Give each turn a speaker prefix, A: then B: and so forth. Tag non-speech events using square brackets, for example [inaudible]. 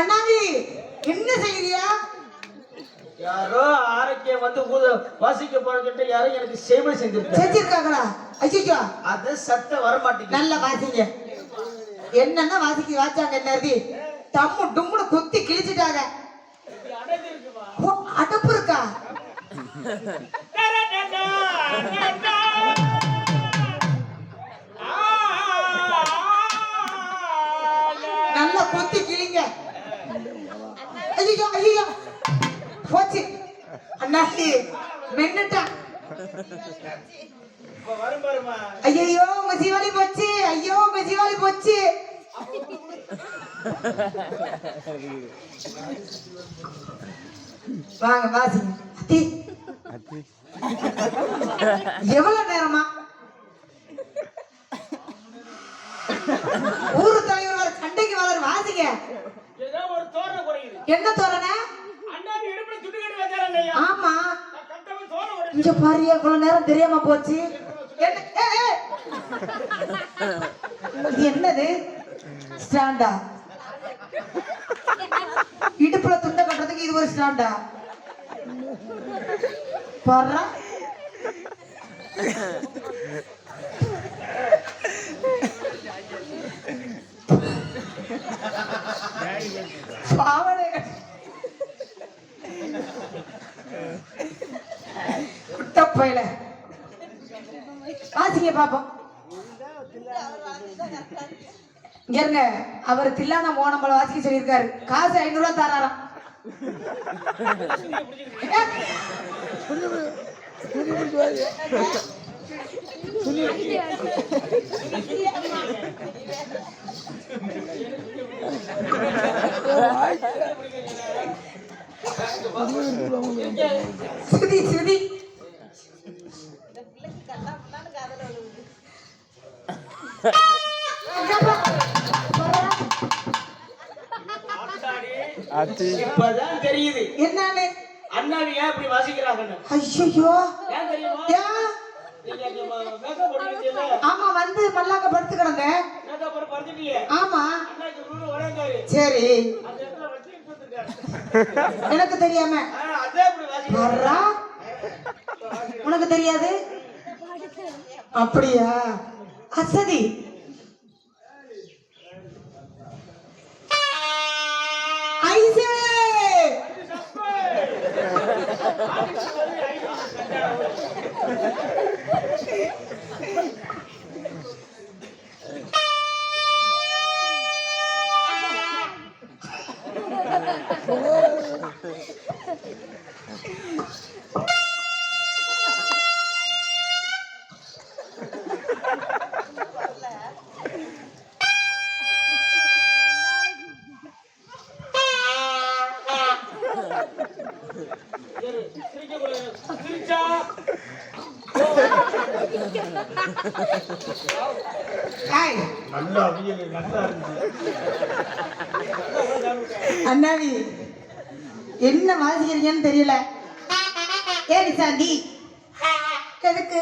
A: அண்ணாவி என்ன செய்யறியா?
B: யாரோ ஆரோக்கியம் வந்து ஊத வாசிக்க போறேன்னு யாரோ எனக்கு சேவை செஞ்சிருக்காங்க.
A: செஞ்சிருக்காங்களா? ஐயோ
B: அது சத்த வர மாட்டேங்குது
A: நல்ல வாசிங்க. என்னன்னா வாசிக்க வாச்சாங்க என்னது தம்மு டும்முன்னு குத்தி கிழிச்சிட்டாங்க. அடப்பு இருக்கா? [laughs] ஐயோ ஐயோ போச்சு அண்ணாச்சி மென்னுட்டான் ஐயோ உங்க ஜீவாலி போச்சு ஐயோ உங்க ஜீவாலி போச்சு வாங்க வாசி அத்தி எவ்வளவு நேரமா ஊரு தலைவர் சண்டைக்கு வளர் வாசிங்க
B: ஏதோ ஒரு தோரணை குறையுது
A: என்ன தோரணை? ஆமா. இங்க பாரு இவ்வளவு நேரம் தெரியாம போச்சு. என்னது? ஸ்டாண்டா இடுப்புல துண்டை கட்டுறதுக்கு இது ஒரு ஸ்டாண்டா பாரு பாவனை குட்டப்பையில வாசிங்க பாப்போம். இங்க இருங்க. அவர் தில்லான மோனம்பல வாசிக்க சொல்லியிருக்காரு. காசு ஐநூறு ரூபா தராராம். சுதி சுதி.
B: இப்பதான் தெரியுது.
A: என்னன்னு
B: அண்ணாவி ஏன் இப்படி வாசிக்கிறாங்கன்னு?
A: ஐயோ
B: ஏன் தெரியுமா?
A: ஆமா வந்து மல்லாக்க படுத்து கிடந்தேன். ஆமா. சரி. எனக்கு தெரியாம. உனக்கு தெரியாது? அப்படியா? హస్తది
B: Oh. சிரிச்சா
A: ஏய்,
B: நல்லா
A: அண்ணாவி என்ன வாசிக்கிறீங்கன்னு தெரியல. ஏடி சாந்தி எதுக்கு?